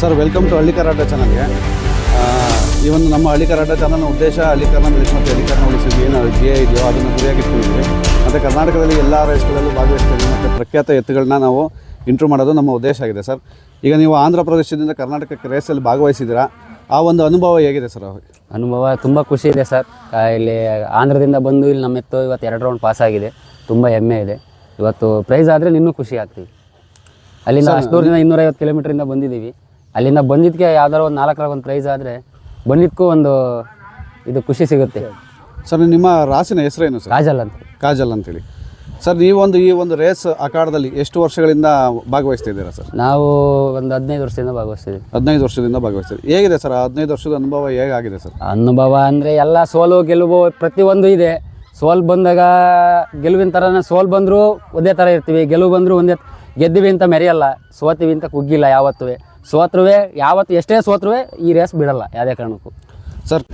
Sir welcome to Halli Karata ಚಾನಲ್ಗೆ ಈ ಒಂದು ನಮ್ಮ ಹಳ್ಳಿ ಕರಾಟ ಚಾನಲ್ನ ಉದ್ದೇಶ ಹಳ್ಳಿ ಬೆಳೆಸಿ ಮತ್ತು ಹಳ್ಳಿಕರನ್ನ ಉಳಿಸಿದ್ವಿ ಏನು ಧ್ಯೇಯ ಇದೆಯೋ ಅದನ್ನು ಗುರಿಯಾಗಿಟ್ಕೊಂಡಿದ್ವಿ ಮತ್ತು ಕರ್ನಾಟಕದಲ್ಲಿ ಎಲ್ಲ ರೇಸ್ಗಳಲ್ಲೂ ಭಾಗವಹಿಸ್ತೀವಿ ಮತ್ತು ಪ್ರಖ್ಯಾತ ಎತ್ತುಗಳನ್ನ ನಾವು ಇಂಟ್ರೂ ಮಾಡೋದು ನಮ್ಮ ಉದ್ದೇಶ ಆಗಿದೆ ಸರ್. ಈಗ ನೀವು ಆಂಧ್ರ ಪ್ರದೇಶದಿಂದ ಕರ್ನಾಟಕಕ್ಕೆ ರೇಸಲ್ಲಿ ಭಾಗವಹಿಸಿದ್ದೀರಾ? ಆ ಒಂದು ಅನುಭವ ಹೇಗಿದೆ ಸರ್? ಅನುಭವ ತುಂಬ ಖುಷಿ ಇದೆ ಸರ್. ಇಲ್ಲಿ ಆಂಧ್ರದಿಂದ ಬಂದು ಇಲ್ಲಿ ನಮ್ಮ ಎತ್ತು ಇವತ್ತು ಎರಡು ರೌಂಡ್ ಪಾಸ್ ಆಗಿದೆ. ತುಂಬ ಹೆಮ್ಮೆ ಇದೆ. ಇವತ್ತು ಪ್ರೈಸ್ ಆದರೆ ಇನ್ನೂ ಖುಷಿ ಆಗ್ತೀವಿ. ಅಲ್ಲಿಂದ ಅಷ್ಟು ದೂರದಿಂದ ಇನ್ನೂರೈವತ್ತು ಕಿಲೋಮೀಟ್ರಿಂದ ಬಂದಿದ್ದೀವಿ. ಅಲ್ಲಿಂದ ಬಂದಿದ್ದಕ್ಕೆ ಯಾವ್ದಾರು ಒಂದು ನಾಲ್ಕರ ಒಂದು ಪ್ರೈಸ್ ಆದರೆ ಬಂದಿದ್ದಕ್ಕೂ ಒಂದು ಇದು ಖುಷಿ ಸಿಗುತ್ತೆ. ಸರ್ ನಿಮ್ಮ ರಾಸಿನ ಹೆಸರೇನು ಸರ್? ಕಾಜಲ್ ಅಂತ. ಕಾಜಲ್ ಅಂತೇಳಿ. ಸರ್ ನೀವೊಂದು ಈ ಒಂದು ರೇಸ್ ಅಖಾಡದಲ್ಲಿ ಎಷ್ಟು ವರ್ಷಗಳಿಂದ ಭಾಗವಹಿಸ್ತಿದ್ದೀರಾ ಸರ್? ನಾವು ಒಂದು ಹದಿನೈದು ವರ್ಷದಿಂದ ಭಾಗವಹಿಸ್ತೀವಿ ಹದಿನೈದು ವರ್ಷದಿಂದ ಭಾಗವಹಿಸ್ತೀವಿ ಹೇಗಿದೆ ಸರ್ ಹದಿನೈದು ವರ್ಷದ ಅನುಭವ ಹೇಗಾಗಿದೆ ಸರ್? ಅನುಭವ ಅಂದರೆ ಎಲ್ಲ ಸೋಲು ಗೆಲುವು ಪ್ರತಿಯೊಂದು ಇದೆ. ಸೋಲು ಬಂದಾಗ ಗೆಲುವಿನ ಥರನೇ ಸೋಲು ಬಂದರೂ ಒಂದೇ ಥರ ಇರ್ತೀವಿ. ಗೆಲುವು ಬಂದರೂ ಒಂದೇ ಗೆದ್ದಿವಿ ಅಂತ ಮೆರೆಯಲ್ಲ ಸೋತೀವಿ ಅಂತ ಕುಗ್ಗಿಲ್ಲ ಯಾವತ್ತೂ. ಸೋತ್ರೂ ಯಾವತ್ತು ಎಷ್ಟೇ ಸೋತ್ರುವೆ ಈ ರೇಸ್ ಬಿಡಲ್ಲ ಯಾವುದೇ ಕಾರಣಕ್ಕೂ. ಸರ್.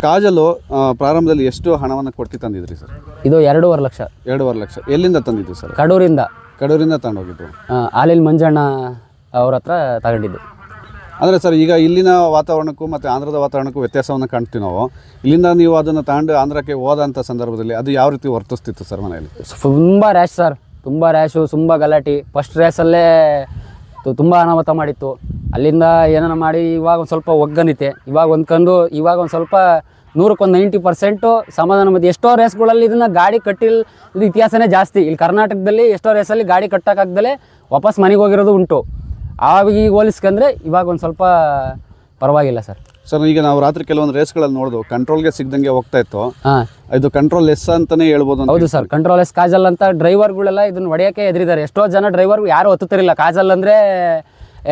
ಕಾಜಲು ಆ, ಪ್ರಾರಂಭದಲ್ಲಿ ಎಷ್ಟು ಹಣವನ್ನು ಕೊಟ್ಟು ತಂದಿದ್ರಿ ಸರ್? ಇದು ಎರಡೂವರೆ ಲಕ್ಷ. ಎರಡೂವರೆ ಲಕ್ಷ. ಎಲ್ಲಿಂದ ತಂದಿದ್ದು ಸರ್? ಕಡೂರಿಂದ. ಕಡೂರಿಂದ ತಗೊಂಡೋಗಿದ್ದು ಆ, ಹಾಲಿನ ಮಂಜಣ್ಣ ಅವ್ರ ಹತ್ರ ತಗೊಂಡಿದ್ದು. ಅಂದರೆ ಸರ್, ಈಗ ಇಲ್ಲಿನ ವಾತಾವರಣಕ್ಕೂ ಮತ್ತು ಆಂಧ್ರದ ವಾತಾವರಣಕ್ಕೂ ವ್ಯತ್ಯಾಸವನ್ನು ಕಾಣ್ತೀವಿ ನಾವು. ಇಲ್ಲಿಂದ ನೀವು ಅದನ್ನು ತಗೊಂಡು ಆಂಧ್ರಕ್ಕೆ ಹೋದಂಥ ಸಂದರ್ಭದಲ್ಲಿ ಅದು ಯಾವ ರೀತಿ ವರ್ತಿಸ್ತಿತ್ತು ಸರ್ ಮನೆಯಲ್ಲಿ? ತುಂಬ ರ್ಯಾಶ್ ಸರ್ ತುಂಬ ರ್ಯಾಶು ತುಂಬ ಗಲಾಟೆ. ಫಸ್ಟ್ ರೇಸಲ್ಲೇ ತುಂಬ ಅನಾಹುತ ಮಾಡಿತ್ತು. ಅಲ್ಲಿಂದ ಏನಾನ ಮಾಡಿ ಇವಾಗ ಒಂದು ಸ್ವಲ್ಪ ಒಗ್ಗನಿತೆ. ಇವಾಗ ಹೊಂದ್ಕೊಂಡು ಇವಾಗ ಒಂದು ಸ್ವಲ್ಪ ನೂರಕ್ಕೊಂದು ನೈಂಟಿ ಪರ್ಸೆಂಟು ಸಮಾಧಾನ ಮತ್ತು ಎಷ್ಟೋ ರೇಸ್ಗಳಲ್ಲಿ ಇದನ್ನು ಗಾಡಿ ಕಟ್ಟಿಲ್ ಇದು ಇತಿಹಾಸನೇ ಜಾಸ್ತಿ. ಇಲ್ಲಿ ಕರ್ನಾಟಕದಲ್ಲಿ ಎಷ್ಟೋ ರೇಸಲ್ಲಿ ಗಾಡಿ ಕಟ್ಟೋಕ್ಕಾಗ್ದಲೇ ವಾಪಸ್ ಮನೆಗೆ ಹೋಗಿರೋದು ಉಂಟು. ಆವಾಗ ಈಗ ಹೋಲಿಸ್ಕೊಂಡ್ರೆ ಇವಾಗ ಒಂದು ಸ್ವಲ್ಪ ಪರವಾಗಿಲ್ಲ ಸರ್. ಸರ್ ಈಗ ನಾವು ರಾತ್ರಿ ಕೆಲವೊಂದು ರೇಸ್ಗಳಲ್ಲಿ ನೋಡಿದ್ವು. ಕಂಟ್ರೋಲ್ಗೆ ಸಿಗ್ದಂಗೆ ಹೋಗ್ತಾ ಇತ್ತು. ಹಾಂ. ಇದು ಕಂಟ್ರೋಲ್ ಲೆಸ್ ಅಂತಲೇ ಹೇಳ್ಬೋದು ಅಂತ ಹೌದು ಸರ್ ಕಂಟ್ರೋಲ್ ಎಸ್ ಕಾಜಲ್ ಅಂತ ಡ್ರೈವರ್ಗಳೆಲ್ಲ ಇದನ್ನ ಹೊಡೆಯೋಕೆ ಎದುರಿದ್ದಾರೆ ಎಷ್ಟೋ ಜನ ಡ್ರೈವರ್ ಯಾರು ಒತ್ತುತ್ತಿರಲಿಲ್ಲ. ಕಾಜಲ್ ಅಂದರೆ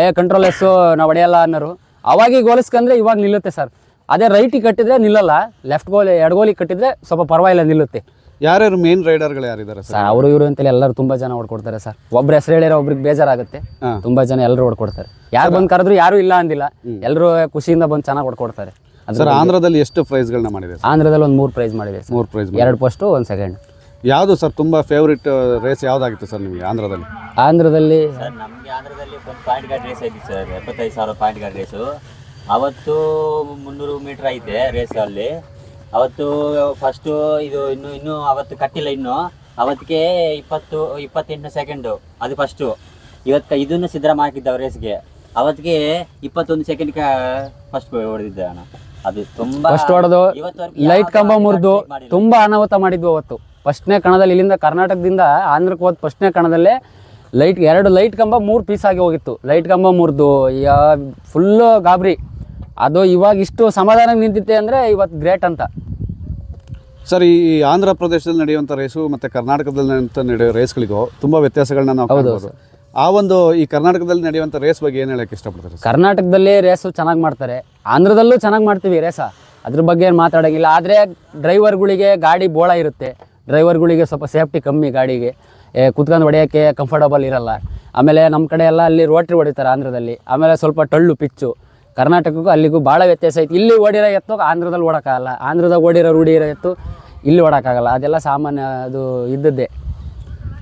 ಏ ಕಂಟ್ರೋಲ್ ಎಸ್ಸು ನಾವು ಹೊಡೆಯಲ್ಲ ಅನ್ನೋರು. ಅವಾಗ ಈಗ ಹೋಲಿಸ್ಕೊಂಡ್ರೆ ಇವಾಗ ನಿಲ್ಲುತ್ತೆ ಸರ್. ಅದೇ ರೈಟಿಗೆ ಕಟ್ಟಿದ್ರೆ ನಿಲ್ಲಲ್ಲ. ಲೆಫ್ಟ್ ಗೋಲಿ ಎಡಗೋಲಿ ಕಟ್ಟಿದ್ರೆ ಸ್ವಲ್ಪ ಪರವಾಗಿಲ್ಲ ನಿಲ್ಲುತ್ತೆ. ಯಾರ್ಯಾರು ಮೇನ್ ರೈಡರ್ಗಳು ಯಾರಿದ್ದಾರೆ ಸರ್? ಸರ್ ಅವರು ಇವರು ಅಂತೇಳಿ ಎಲ್ಲರೂ ತುಂಬಾ ಜನ ಓಡ್ಕೊಡ್ತಾರೆ ಸರ್. ಒಬ್ರು ಹೆಸರು ಹೇಳಿರೋ ಒಬ್ರಿಗೆ ಬೇಜಾರಾಗುತ್ತೆ. ತುಂಬಾ ತುಂಬ ಜನ ಎಲ್ಲರೂ ಓಡ್ಕೊಡ್ತಾರೆ. ಯಾರು ಬಂದು ಕರೆದ್ರು ಯಾರು ಇಲ್ಲ ಅಂದಿಲ್ಲ. ಎಲ್ಲರೂ ಖುಷಿಯಿಂದ ಬಂದು ಚೆನ್ನಾಗಿ ಓಡ್ಕೊಡ್ತಾರೆ. ಸರ್ ಆಂಧ್ರದಲ್ಲಿ ಎಷ್ಟು ಪ್ರೈಸ್ಗಳನ್ನ ಮಾಡಿದೆ ಸರ್? ಆಂಧ್ರದಲ್ಲಿ ಒಂದು ಮೂರು ಪ್ರೈಸ್ ಮಾಡಿದೆ ಸರ್. ಮೂರು ಪ್ರೈಸ್ ಎರಡು ಫಸ್ಟು ಒಂದು ಸೆಕೆಂಡ್ ಯಾವುದು ಸರ್ ತುಂಬ ಫೇವ್ರೇಟ್ ರೇಸ್ ಯಾವುದಾಗಿತ್ತು ಸರ್ ನಿಮಗೆ ಆಂಧ್ರದಲ್ಲಿ? ಆಂಧ್ರದಲ್ಲಿ ಸರ್ ನಮಗೆ ಆಂಧ್ರದಲ್ಲಿ ಒಂದು ಪಾಯಿಂಟ್ ಗಾರ್ಡ್ ರೇಸ್ ಐತಿ ಸರ್ ಎಪ್ಪತ್ತೈದು ಸಾವಿರ ಪಾಯಿಂಟ್ ಗಾರ್ಡ್ ರೇಸು ಅವತ್ತು ಮುನ್ನೂರು ಮೀಟರ್ ಐತೆ ರೇಸ್ ಅಲ್ಲಿ. ಅವತ್ತು ಫಸ್ಟು ಇದು ಇನ್ನು ಇನ್ನು ಅವತ್ತು ಕಟ್ಟಿಲ್ಲ ಇನ್ನು. ಅವತ್ತಿಗೆ ಇಪ್ಪತ್ತು ಇಪ್ಪತ್ತೆಂಟು ಸೆಕೆಂಡು ಅದು ಫಸ್ಟು ಇವತ್ತು ಇದನ್ನು ಸಿದ್ದರಾಮ ಅವ್ರ ರೇಸ್ಗೆ ಅವತ್ತಿಗೆ ಇಪ್ಪತ್ತೊಂದು ಸೆಕೆಂಡ್ ಫಸ್ಟ್ ಹೊಡೆದಿದ್ದೆ ಅಣ್ಣ ಅದು ತುಂಬಾ ಫಸ್ಟ್ ಹೊಡೆದು ಲೈಟ್ ಕಂಬ ಮುರಿದು ತುಂಬಾ ಅನಾಹುತ ಮಾಡಿದ್ವು ಅವತ್ತು. ಫಸ್ಟ್ನೇ ಕಣದಲ್ಲಿ ಇಲ್ಲಿಂದ ಕರ್ನಾಟಕದಿಂದ ಆಂಧ್ರಕ್ಕೆ ಹೋದ ಫಸ್ಟ್ನೇ ಕಣದಲ್ಲೇ ಲೈಟ್ ಎರಡು ಲೈಟ್ ಕಂಬ ಮೂರು ಪೀಸ್ ಆಗಿ ಹೋಗಿತ್ತು. ಲೈಟ್ ಕಂಬ ಮುರಿದು ಫುಲ್ಲು ಗಾಬರಿ. ಅದು ಇವಾಗ ಇಷ್ಟು ಸಮಾಧಾನ ನಿಂತಿತ್ತೆ ಅಂದರೆ ಇವತ್ತು ಗ್ರೇಟ್ ಅಂತ. ಸರ್ ಈ ಆಂಧ್ರ ಪ್ರದೇಶದಲ್ಲಿ ನಡೆಯುವಂಥ ರೇಸು ಮತ್ತು ಕರ್ನಾಟಕದಲ್ಲಿ ನಡೆಯುವ ನಡೆಯೋ ರೇಸ್ಗಳಿಗೂ ತುಂಬ ವ್ಯತ್ಯಾಸಗಳನ್ನ ನಾವು ಕಾಣಬಹುದು ಆ ಒಂದು ಈ ಕರ್ನಾಟಕದಲ್ಲಿ ನಡೆಯುವಂಥ ರೇಸ್ ಬಗ್ಗೆ ಏನು ಹೇಳಕ್ಕೆ ಇಷ್ಟಪಡ್ತಾರೆ ಕರ್ನಾಟಕದಲ್ಲಿ ರೇಸು ಚೆನ್ನಾಗಿ ಮಾಡ್ತಾರೆ. ಆಂಧ್ರದಲ್ಲೂ ಚೆನ್ನಾಗಿ ಮಾಡ್ತೀವಿ ರೇಸ ಅದ್ರ ಬಗ್ಗೆ ಏನು ಮಾತಾಡೋಂಗಿಲ್ಲ. ಆದರೆ ಡ್ರೈವರ್ಗಳಿಗೆ ಗಾಡಿ ಬೋಳ ಇರುತ್ತೆ. ಡ್ರೈವರ್ಗಳಿಗೆ ಸ್ವಲ್ಪ ಸೇಫ್ಟಿ ಕಮ್ಮಿ ಗಾಡಿಗೆ. ಏ, ಕುತ್ಕೊಂಡು ಹೊಡೆಯೋಕ್ಕೆ ಕಂಫರ್ಟಬಲ್ ಇರಲ್ಲ. ಆಮೇಲೆ ನಮ್ಮ ಕಡೆ ಎಲ್ಲ ಅಲ್ಲಿ ರೋಟ್ರಿ ಹೊಡಿತಾರೆ ಆಂಧ್ರದಲ್ಲಿ. ಆಮೇಲೆ ಸ್ವಲ್ಪ ಟಳ್ಳು ಪಿಚ್ಚು. ಕರ್ನಾಟಕಕ್ಕೂ ಅಲ್ಲಿಗೂ ಭಾಳ ವ್ಯತ್ಯಾಸ ಐತಿ. ಇಲ್ಲಿ ಓಡಿರೋ ಎತ್ತು ಆಂಧ್ರದಲ್ಲಿ ಓಡೋಕ್ಕಾಗಲ್ಲ. ಆಂಧ್ರದಾಗ ಓಡಿರೋ ರೂಢಿ ಇರೋ ಎತ್ತು ಇಲ್ಲಿ ಓಡೋಕ್ಕಾಗಲ್ಲ. ಅದೆಲ್ಲ ಸಾಮಾನ್ಯ ಅದು ಇದ್ದದ್ದೇ.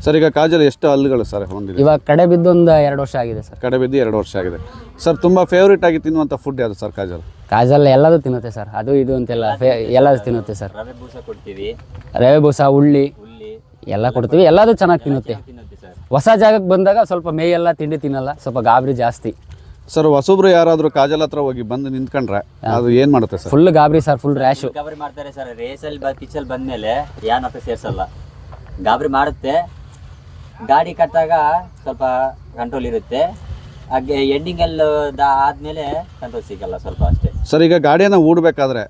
ಸರ್ ಈಗ ಕಾಜಲ್ ಎಷ್ಟು ಹಲ್ಲುಗಳು ಸರ್ ಹೊಂದಿದೆ ಇವಾಗ ಕಡೆ ಬಿದ್ದೊಂದು ಎರಡು ವರ್ಷ ಆಗಿದೆ ಸರ್. ಕಡೆ ಬಿದ್ದು ಎರಡು ವರ್ಷ ಆಗಿದೆ. ಸರ್ ತುಂಬ ಫೇವ್ರೇಟ್ ಆಗಿ ತಿನ್ನುವಂಥ ಫುಡ್ ಯಾವುದು ಸರ್ ಕಾಜಲ್? ಕಾಜಲ್ ಎಲ್ಲದೂ ತಿನ್ನುತ್ತೆ ಸರ್. ಅದು ಇದು ಅಂತೆಲ್ಲ ಫೇ ಎಲ್ಲದೂ ತಿನ್ನುತ್ತೆ ಸರ್. ರವೆ ಬೂಸ ಕೊಡ್ತೀವಿ. ರವೆ ಬೂಸ ಉಳ್ಳಿ ಎಲ್ಲ ಕೊಡ್ತೀವಿ. ಎಲ್ಲದೂ ಚೆನ್ನಾಗಿ ತಿನ್ನುತ್ತೆ. ತಿನ್ನುತ್ತೆ ಸರ್. ಹೊಸ ಜಾಗಕ್ಕೆ ಬಂದಾಗ ಸ್ವಲ್ಪ ಮೇಯೆಲ್ಲ ತಿಂಡಿ ತಿನ್ನಲ್ಲ. ಸ್ವಲ್ಪ ಗಾಬರಿ ಜಾಸ್ತಿ. ಸರ್ ಹೊಸಬ್ರು ಯಾರಾದರೂ ಕಾಜಲ್ ಹತ್ರ ಹೋಗಿ ಬಂದು ನಿಂತ್ಕೊಂಡ್ರೆ ಅದು ಏನು ಮಾಡುತ್ತೆ ಸರ್? ಫುಲ್ ಗಾಬರಿ ಸರ್ ಫುಲ್ ರ್ಯಾಶ್ ಗಾಬರಿ ಮಾಡ್ತಾರೆ ಸರ್ ರೇಸಲ್ಲಿ ಬ ಪಿಚ್ಚಲ್ಲಿ ಬಂದಮೇಲೆ ಯಾನ್ ಹತ್ರ ಸೇರ್ಸಲ್ಲ. ಗಾಬರಿ ಮಾಡುತ್ತೆ. ಗಾಡಿ ಕಟ್ಟಾಗ ಸ್ವಲ್ಪ ಕಂಟ್ರೋಲ್ ಇರುತ್ತೆ. ಹಾಗೆ ಎಂಡಿಂಗಲ್ಲಿ ಆದ್ಮೇಲೆ ಕಂಟ್ರೋಲ್ ಸಿಗಲ್ಲ ಸ್ವಲ್ಪ ಅಷ್ಟೇ. ಸರ್ ಈಗ ಗಾಡಿಯನ್ನ ಓಡಬೇಕಾದ್ರೆ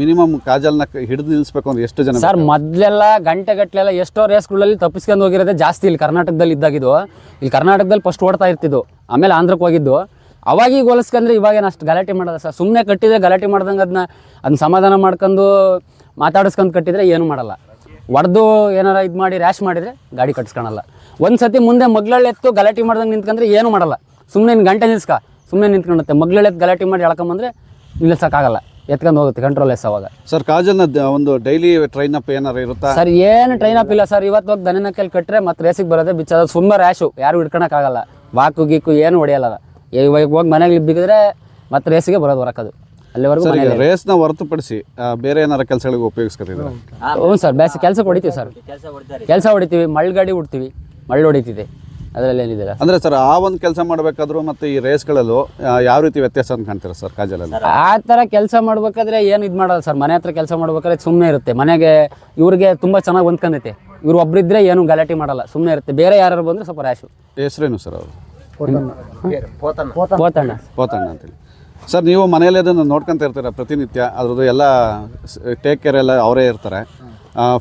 ಮಿನಿಮಮ್ ಕಾಜಲ್ನ ಹಿಡಿದು ನಿಲ್ಲಿಸ್ಬೇಕು ಅಂದ್ರೆ ಎಷ್ಟು ಜನ ಸರ್ ಮೊದಲೆಲ್ಲ ಗಂಟೆ ಗಟ್ಟಲೆಲ್ಲ ಎಷ್ಟೋ ರೇಸ್ಗಳಲ್ಲಿ ತಪ್ಪಿಸ್ಕೊಂಡು ಹೋಗಿರೋದೇ ಜಾಸ್ತಿ ಇಲ್ಲಿ ಕರ್ನಾಟಕದಲ್ಲಿ ಇದ್ದಾಗಿದ್ದು. ಇಲ್ಲಿ ಕರ್ನಾಟಕದಲ್ಲಿ ಫಸ್ಟ್ ಓಡ್ತಾ ಇರ್ತಿದ್ದು. ಆಮೇಲೆ ಆಂಧ್ರಕ್ಕೆ ಹೋಗಿದ್ದು. ಅವಾಗ ಈಗ ಇವಾಗ ಇವಾಗೇನು ಅಷ್ಟು ಗಲಾಟೆ ಮಾಡೋದ ಸರ್. ಸುಮ್ಮನೆ ಕಟ್ಟಿದ್ರೆ ಗಲಾಟೆ ಮಾಡ್ದಂಗೆ ಅದನ್ನ ಅದನ್ನ ಸಮಾಧಾನ ಮಾಡ್ಕೊಂಡು ಮಾತಾಡಿಸ್ಕೊಂಡು ಕಟ್ಟಿದ್ರೆ ಏನು ಮಾಡಲ್ಲ. ಒಡೆದು ಏನಾರ ಇದು ಮಾಡಿ ರ್ಯಾಶ್ ಮಾಡಿದರೆ ಗಾಡಿ ಕಟ್ಸ್ಕೊಳಲ್ಲ. ಒಂದು ಸತಿ ಮುಂದೆ ಮಗ್ಳಳೆತ್ತು ಎತ್ತು ಗಲಾಟೆ ಮಾಡ್ದಂಗೆ ನಿಂತ್ಕೊಂಡ್ರೆ ಏನು ಮಾಡಲ್ಲ. ಸುಮ್ಮನೆ ನೀನು ಗಂಟೆ ನಿಲ್ಸ್ಕ. ಸುಮ್ಮನೆ ನಿಂತ್ಕೊಂಡತ್ತೆ. ಮಗ್ಳಳೆತ್ತು ಎತ್ತು ಗಲಾಟೆ ಮಾಡಿ ಎಳ್ಕೊಂಬಂದ್ರೆ ನಿಲ್ಲಿಸೋಕ್ಕಾಗಲ್ಲ ಎತ್ಕೊಂಡು ಹೋಗುತ್ತೆ ಕಂಟ್ರೋಲ್ ಎಸ್ ಅವಾಗ. ಸರ್ ಕಾಜಲ್ನ ಒಂದು ಡೈಲಿ ಟ್ರೈನ್ ಅಪ್ ಏನಾರು ಇರುತ್ತಾ? ಸರ್ ಏನು ಟ್ರೈನ್ ಅಪ್ ಇಲ್ಲ ಸರ್. ಇವತ್ತು ಹೋಗಿ ದನನ ಕೈಲಿ ಕಟ್ಟರೆ ಮತ್ತೆ ರೇಸಿಗೆ ಬರೋದೇ ಬಿಚ್ಚೋದು. ಸುಮ್ಮನೆ ರ್ಯಾಶು ಯಾರು ಹಿಡ್ಕೊಳಕ್ಕಾಗಲ್ಲ ವಾಕು ಗೀಕು ಏನು ಹೊಡೆಯಲ್ಲ. ಇವಾಗ ಹೋಗಿ ಮನೆಗೆ ಬಿಗಿದ್ರೆ ಮತ್ತೆ ರೇಸಿಗೆ ಬರೋದು ಹೊರಕದು ಅಲ್ಲಿವರೆಗೂ ಸರ್ ಈಗ ರೇಸ್ನ ಹೊರತುಪಡಿಸಿ ಆ, ಬೇರೆ ಏನಾರ ಕೆಲಸಗಳಿಗೆ ಉಪಯೋಗಿಸ್ಕೊತಿದ್ರೆ ಹ್ಞೂ ಸರ್ ಬೇಸಿ ಕೆಲಸಕ್ಕೆ ಹೊಡಿತೀವಿ ಸರ್. ಕೆಲಸ ಹೊಡ್ತಾರೆ ಕೆಲಸ ಹೊಡಿತೀವಿ ಮಳ್ಳು ಹುಡ್ತೀವಿ ಮಳ್ಳು ಹೊಡಿತಿದೆ. ಅದರಲ್ಲಿ ಏನಿದೆ ಅಂದ್ರೆ ಸರ್ ಆ ಒಂದು ಕೆಲಸ ಮಾಡ್ಬೇಕಾದ್ರು ಮತ್ತೆ ಈ ರೇಸ್ಗಳಲ್ಲೂ ಆ, ಯಾವ ರೀತಿ ವ್ಯತ್ಯಾಸ ಅಂತ ಕಾಣ್ತೀರಾ ಸರ್ ಕಾಜಲಲ್ಲಿ? ಆ ಥರ ಕೆಲಸ ಮಾಡ್ಬೇಕಾದ್ರೆ ಏನು ಇದು ಮಾಡಲ್ಲ ಸರ್. ಮನೆ ಹತ್ರ ಕೆಲಸ ಮಾಡ್ಬೇಕಾದ್ರೆ ಸುಮ್ಮನೆ ಇರುತ್ತೆ. ಮನೆಗೆ ಇವ್ರಿಗೆ ತುಂಬ ಚೆನ್ನಾಗಿ ಹೊಂದ್ಕೊಂಡೈತೆ. ಇವ್ರು ಒಬ್ರಿದ್ರೆ ಏನು ಗಲಾಟೆ ಮಾಡಲ್ಲ. ಸುಮ್ಮನೆ ಇರುತ್ತೆ. ಬೇರೆ ಯಾರು ಬಂದ್ರೆ ಸ್ವಲ್ಪ ರ್ಯಾಶು. ಹೆಸರೇನು ಸರ್ ಅವರು? ಹೋತಣ್ಣ ಪೋತಣ್ಣ. ಅಂತೇಳಿ. ಸರ್ ನೀವು ಮನೆಯಲ್ಲಿ ಅದನ್ನು ನೋಡ್ಕೊಂತ ಇರ್ತೀರ ಪ್ರತಿನಿತ್ಯ? ಅದ್ರದ್ದು ಎಲ್ಲ ಟೇಕ್ ಕೇರ್ ಎಲ್ಲ ಅವರೇ ಇರ್ತಾರೆ.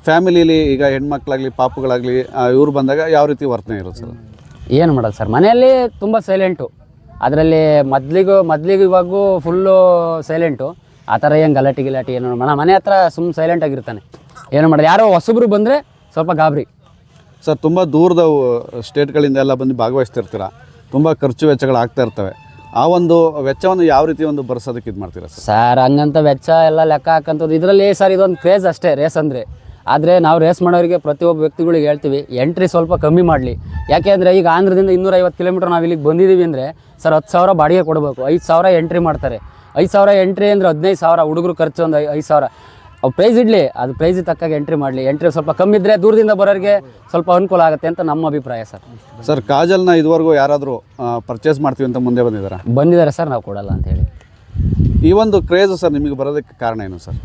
ಫ್ಯಾಮಿಲಿಲಿ ಈಗ ಹೆಣ್ಮಕ್ಳಾಗಲಿ ಪಾಪುಗಳಾಗಲಿ ಇವ್ರು ಬಂದಾಗ ಯಾವ ರೀತಿ ವರ್ತನೆ ಇರುತ್ತೆ ಸರ್? ಏನು ಮಾಡೋದು ಸರ್? ಮನೆಯಲ್ಲಿ ತುಂಬ ಸೈಲೆಂಟು ಅದರಲ್ಲಿ ಮೊದ್ಲಿಗೂ ಮೊದ್ಲಿಗೂ ಇವಾಗೂ ಫುಲ್ಲು ಸೈಲೆಂಟು ಆ ಥರ ಏನು ಗಲಾಟೆ ಗಿಲಾಟಿ ಏನು ಮಾಡೋಣ ಮನೆ ಹತ್ರ ಸುಮ್ಮನೆ ಸೈಲೆಂಟ್ ಆಗಿರ್ತಾನೆ. ಏನು ಮಾಡೋದು? ಯಾರೋ ಹೊಸಬ್ರು ಬಂದರೆ ಸ್ವಲ್ಪ ಗಾಬರಿ. ಸರ್ ತುಂಬ ದೂರದ ಸ್ಟೇಟ್ಗಳಿಂದ ಎಲ್ಲ ಬಂದು ಭಾಗವಹಿಸ್ತಿರ್ತೀರ? ತುಂಬ ಖರ್ಚು ವೆಚ್ಚಗಳು ಆಗ್ತಾ ಇರ್ತವೆ. ಆ ಒಂದು ವೆಚ್ಚವನ್ನು ಯಾವ ರೀತಿ ಒಂದು ಬರ್ಸೋದಕ್ಕೆ ಇದು ಮಾಡ್ತೀರಾ ಸರ್? ಹಂಗಂತ ವೆಚ್ಚ ಎಲ್ಲ ಲೆಕ್ಕ ಹಾಕಂಥದ್ದು ಇದರಲ್ಲಿ ಸರ್, ಇದೊಂದು ಕ್ರೇಜ್ ಅಷ್ಟೇ ರೇಸ್ ಅಂದರೆ. ಆದರೆ ನಾವು ರೇಸ್ ಮಾಡೋರಿಗೆ ಪ್ರತಿಯೊಬ್ಬ ವ್ಯಕ್ತಿಗಳಿಗೆ ಹೇಳ್ತೀವಿ ಎಂಟ್ರಿ ಸ್ವಲ್ಪ ಕಮ್ಮಿ ಮಾಡಲಿ. ಯಾಕೆಂದರೆ ಈಗ ಆಂಧ್ರದಿಂದ ಇನ್ನೂರೈವತ್ತು ಕಿಲೋಮೀಟ್ರ್ ನಾವು ಇಲ್ಲಿಗೆ ಬಂದಿದ್ದೀವಿ ಅಂದರೆ, ಸರ್, ಹತ್ತು ಸಾವಿರ ಬಾಡಿಗೆ ಕೊಡಬೇಕು. ಐದು ಸಾವಿರ ಎಂಟ್ರಿ ಮಾಡ್ತಾರೆ. ಐದು ಸಾವಿರ ಎಂಟ್ರಿ ಅಂದರೆ ಹದಿನೈದು ಸಾವಿರ, ಹುಡುಗರು ಖರ್ಚು ಒಂದು ಐದು ಸಾವಿರ. ಅವು ಪ್ರೈಸ್ ಇಡಲಿ ಅದು ಪ್ರೈಸ್ ತಕ್ಕಾಗ ಎಂಟ್ರಿ ಮಾಡಲಿ. ಎಂಟ್ರಿ ಸ್ವಲ್ಪ ಕಮ್ಮಿ ಇದ್ದರೆ ದೂರದಿಂದ ಬರೋರಿಗೆ ಸ್ವಲ್ಪ ಅನುಕೂಲ ಆಗುತ್ತೆ ಅಂತ ನಮ್ಮ ಅಭಿಪ್ರಾಯ ಸರ್. ಸರ್ ಕಾಜಲ್ನ ಇದುವರೆಗೂ ಯಾರಾದರೂ ಪರ್ಚೇಸ್ ಮಾಡ್ತೀವಿ ಅಂತ ಮುಂದೆ ಬಂದಿದ್ದಾರೆ? ಬಂದಿದ್ದಾರೆ ಸರ್ ನಾವು ಕೊಡಲ್ಲ ಅಂತ ಹೇಳಿ. ಈ ಒಂದು ಕ್ರೇಜ್ ಸರ್ ನಿಮಗೆ ಬರೋದಕ್ಕೆ ಕಾರಣ ಏನು ಸರ್?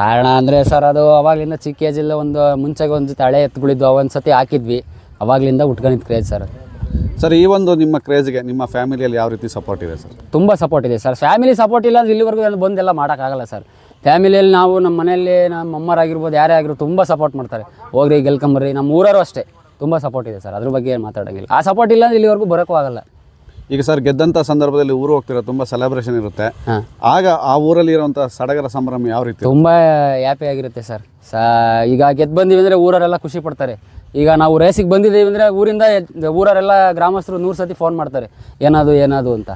ಕಾರಣ ಅಂದರೆ ಸರ್ ಅದು ಅವಾಗಲಿಂದ ಚಿಕ್ಕ ಏಜಲ್ಲಿ ಒಂದು ಮುಂಚೆಗೆ ಒಂದು ಜೊತೆ ಹಳೆ ಎತ್ತುಗಳಿದ್ದು ಅವೊಂದು ಸತಿ ಹಾಕಿದ್ವಿ. ಅವಾಗಲಿಂದ ಉಟ್ಕೊಂಡಿದ್ದು ಕ್ರೇಜ್ ಸರ್. ಸರ್ ಈ ಒಂದು ನಿಮ್ಮ ಕ್ರೇಜ್ಗೆ ನಿಮ್ಮ ಫ್ಯಾಮಿಲಿಯಲ್ಲಿ ಯಾವ ರೀತಿ ಸಪೋರ್ಟ್ ಇದೆ ಸರ್? ತುಂಬ ಸಪೋರ್ಟ್ ಇದೆ ಸರ್. ಫ್ಯಾಮಿಲಿ ಸಪೋರ್ಟ್ ಇಲ್ಲ ಅಂದ್ರೆ ಇಲ್ಲಿವರೆಗೂ ಬಂದೆಲ್ಲ ಮಾಡೋಕ್ಕಾಗಲ್ಲ ಸರ್. ಫ್ಯಾಮಿಲಿಯಲ್ಲಿ ನಾವು ನಮ್ಮ ಮನೆಯಲ್ಲಿ ನಮ್ಮ ಅಮ್ಮರಾಗಿರ್ಬೋದು ಯಾರೇ ಆಗಿರೋ ತುಂಬ ಸಪೋರ್ಟ್ ಮಾಡ್ತಾರೆ. ಹೋಗ್ರಿ ಗೆಲ್ಕೊಂಬರ್ರಿ ನಮ್ಮ ಊರವರು ಅಷ್ಟೇ. ತುಂಬ ಸಪೋರ್ಟ್ ಇದೆ ಸರ್. ಅದ್ರ ಬಗ್ಗೆ ಏನು ಮಾತಾಡೋಂಗಿಲ್ಲ. ಆ ಸಪೋರ್ಟ್ ಇಲ್ಲ ಅಂದ್ರೆ ಇಲ್ಲಿವರೆಗೂ ಬರೋಕ್ಕೂ ಆಗಲ್ಲ. ಈಗ ಸರ್ ಗೆದ್ದಂಥ ಸಂದರ್ಭದಲ್ಲಿ ಊರು ಹೋಗ್ತಿರೋ ತುಂಬ ಸೆಲೆಬ್ರೇಷನ್ ಇರುತ್ತೆ. ಆಗ ಆ ಊರಲ್ಲಿ ಇರುವಂಥ ಸಡಗರ ಸಂಭ್ರಮ ಯಾವ ರೀತಿ? ತುಂಬ ಹ್ಯಾಪಿ ಆಗಿರುತ್ತೆ ಸರ್. ಸ ಈಗ ಗೆದ್ದು ಬಂದೀವಿ ಅಂದರೆ ಊರವರೆಲ್ಲ ಖುಷಿ ಪಡ್ತಾರೆ. ಈಗ ನಾವು ರೇಸಿಗೆ ಬಂದಿದ್ದೀವಿ ಅಂದರೆ ಊರಿಂದ ಊರರೆಲ್ಲ ಊರವರೆಲ್ಲ ಗ್ರಾಮಸ್ಥರು ನೂರು ಸತಿ ಫೋನ್ ಮಾಡ್ತಾರೆ. ಏನಾದು ಏನಾದು ಅಂತ.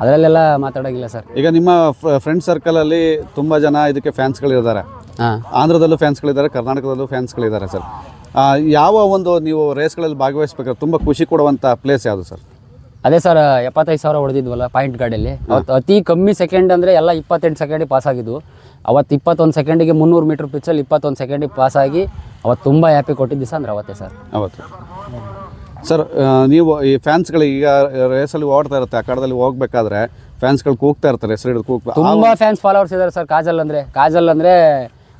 ಅದರಲ್ಲೆಲ್ಲ ಮಾತಾಡೋಂಗಿಲ್ಲ ಸರ್. ಈಗ ನಿಮ್ಮ ಫ್ರೆಂಡ್ ಸರ್ಕಲಲ್ಲಿ ತುಂಬ ಜನ ಇದಕ್ಕೆ ಫ್ಯಾನ್ಸ್ಗಳಿದ್ದಾರೆ ಆಂಧ್ರದಲ್ಲೂ ಫ್ಯಾನ್ಸ್ಗಳಿದ್ದಾರೆ ಕರ್ನಾಟಕದಲ್ಲೂ ಫ್ಯಾನ್ಸ್ಗಳಿದ್ದಾರೆ ಸರ್. ಯಾವ ಒಂದು ನೀವು ರೇಸ್ಗಳಲ್ಲಿ ಭಾಗವಹಿಸ್ಬೇಕಾದ್ರೆ ತುಂಬ ಖುಷಿ ಕೊಡುವಂಥ ಪ್ಲೇಸ್ ಯಾವುದು ಸರ್? ಅದೇ ಸರ್ ಎಪ್ಪತ್ತೈದು ಸಾವಿರ ಹೊಡೆದಿದ್ವಲ್ಲ ಪಾಯಿಂಟ್ ಗಾಡಿಯಲ್ಲಿ ಅವತ್ತು ಅತಿ ಕಮ್ಮಿ ಸೆಕೆಂಡ್ ಅಂದರೆ ಎಲ್ಲ ಇಪ್ಪತ್ತೆಂಟು ಸೆಕೆಂಡಿಗೆ ಪಾಸ್ ಆಗಿದ್ದು ಅವತ್ತು ಇಪ್ಪತ್ತೊಂದು ಸೆಕೆಂಡಿಗೆ ಮುನ್ನೂರು ಮೀಟ್ರ್ ಪಿಚ್ಚಲ್ಲಿ ಇಪ್ಪತ್ತೊಂದು ಸೆಕೆಂಡಿಗೆ ಪಾಸ್ ಆಗಿ ಅವತ್ತು ತುಂಬ ಹ್ಯಾಪಿ ಕೊಟ್ಟಿದ್ದು ಸರ್ ಅಂದ್ರೆ ಅವತ್ತೇ ಸರ್. ಅವತ್ತು. ಸರ್ ನೀವು ಈ ಫ್ಯಾನ್ಸ್ಗಳು ಈಗ ರೇಸಲ್ಲಿ ಓಡ್ತಾ ಇರುತ್ತೆ ಆ ಕಡದಲ್ಲಿ ಹೋಗ್ಬೇಕಾದ್ರೆ ಫ್ಯಾನ್ಸ್ಗಳು ಕೂಗ್ತಾ ಇರ್ತಾರೆ ಹೆಸರು ಹಿಡಿದು ಕೂಗ್ತಾ ತುಂಬ ಫ್ಯಾನ್ಸ್ ಫಾಲೋವರ್ಸ್ ಇದ್ದಾರೆ ಸರ್ ಕಾಜಲ್ ಅಂದರೆ. ಕಾಜಲ್ ಅಂದರೆ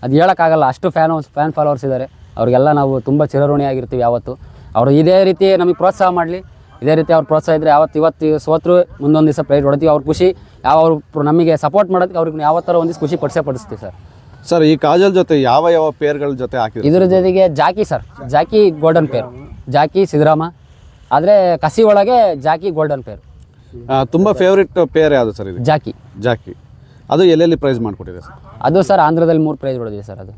ಅದು ಹೇಳೋಕ್ಕಾಗಲ್ಲ ಅಷ್ಟು ಫ್ಯಾನ್ ಫ್ಯಾನ್ ಫಾಲೋವರ್ಸ್ ಇದ್ದಾರೆ ಅವರಿಗೆಲ್ಲ ನಾವು ತುಂಬ ಚಿರಋಣಿಯಾಗಿರ್ತೀವಿ ಯಾವತ್ತು. ಅವರು ಇದೇ ರೀತಿ ನಮಗೆ ಪ್ರೋತ್ಸಾಹ ಮಾಡಲಿ. ಇದೇ ರೀತಿ ಅವ್ರು ಪ್ರೋತ್ಸಾಹ ಇದ್ದರೆ ಯಾವತ್ತು ಇವತ್ತು ಸೋತರು ಮುಂದೊಂದು ದಿವಸ ಪ್ರೈಸ್ ಹೊಡ್ತೀವಿ ಅವ್ರ ಖುಷಿ. ಯಾವ ಅವ್ರು ನಮಗೆ ಸಪೋರ್ಟ್ ಮಾಡೋದಕ್ಕೆ ಅವ್ರಿಗೆ ಯಾವತ್ತರ ಒಂದು ದಿವಸ ಖುಷಿ ಪಡಿಸೇ ಪಡಿಸ್ತೀವಿ ಸರ್. ಸರ್ ಈ ಕಾಜಲ್ ಜೊತೆ ಯಾವ ಯಾವ ಪೇರ್ಗಳ ಜೊತೆ ಹಾಕಿ ಇದ್ರ ಜೊತೆಗೆ Jackie sir. Jackie golden pair Jackie Siddarama. ಆದರೆ ಕಸಿ ಒಳಗೆ ಜಾಕಿ ಗೋಲ್ಡನ್ ಪೇರ್. ಆ, ತುಂಬ ಫೇವ್ರೆಟ್ ಪೇರ್ ಯಾವುದು ಸರ್ ಇದು? ಜಾಕಿ. ಜಾಕಿ. ಅದು ಎಲ್ಲೆಲ್ಲಿ ಪ್ರೈಸ್ ಮಾಡಿಕೊಟ್ಟಿದೆ ಸರ್? ಅದು ಸರ್ ಆಂಧ್ರದಲ್ಲಿ ಮೂರು ಪ್ರೈಸ್ ಹೊಡೆದಿದೆ ಸರ್ ಅದು.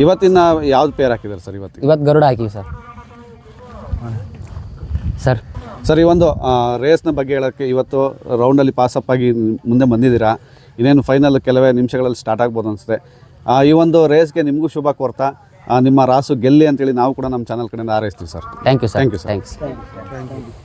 ಇವತ್ತಿನ ಯಾವ್ದು ಪೇರ್ ಹಾಕಿದ್ದಾರೆ ಸರ್ ಇವತ್ತಿಗೆ? ಇವತ್ತು ಗರುಡ ಹಾಕಿವಿ ಸರ್. ಸರ್. ಸರ್ ಈ ಒಂದು ರೇಸ್ನ ಬಗ್ಗೆ ಹೇಳೋಕ್ಕೆ ಇವತ್ತು ರೌಂಡಲ್ಲಿ ಪಾಸಪ್ ಆಗಿ ಮುಂದೆ ಬಂದಿದ್ದೀರಾ. ಇನ್ನೇನು ಫೈನಲ್ ಕೆಲವೇ ನಿಮಿಷಗಳಲ್ಲಿ ಸ್ಟಾರ್ಟ್ ಆಗ್ಬೋದು ಅನಿಸುತ್ತೆ. ಈ ಒಂದು ರೇಸ್ಗೆ ನಿಮಗೂ ಶುಭ ಕೋರ್ತಾ. ನಿಮ್ಮ ರಾಸು ಗೆಲ್ಲಿ ಅಂತೇಳಿ ನಾವು ಕೂಡ ನಮ್ಮ ಚಾನಲ್ ಕಡೆಯಿಂದ ಹಾರೈಸ್ತೀವಿ sir. Thank you sir thank you sir thank thanks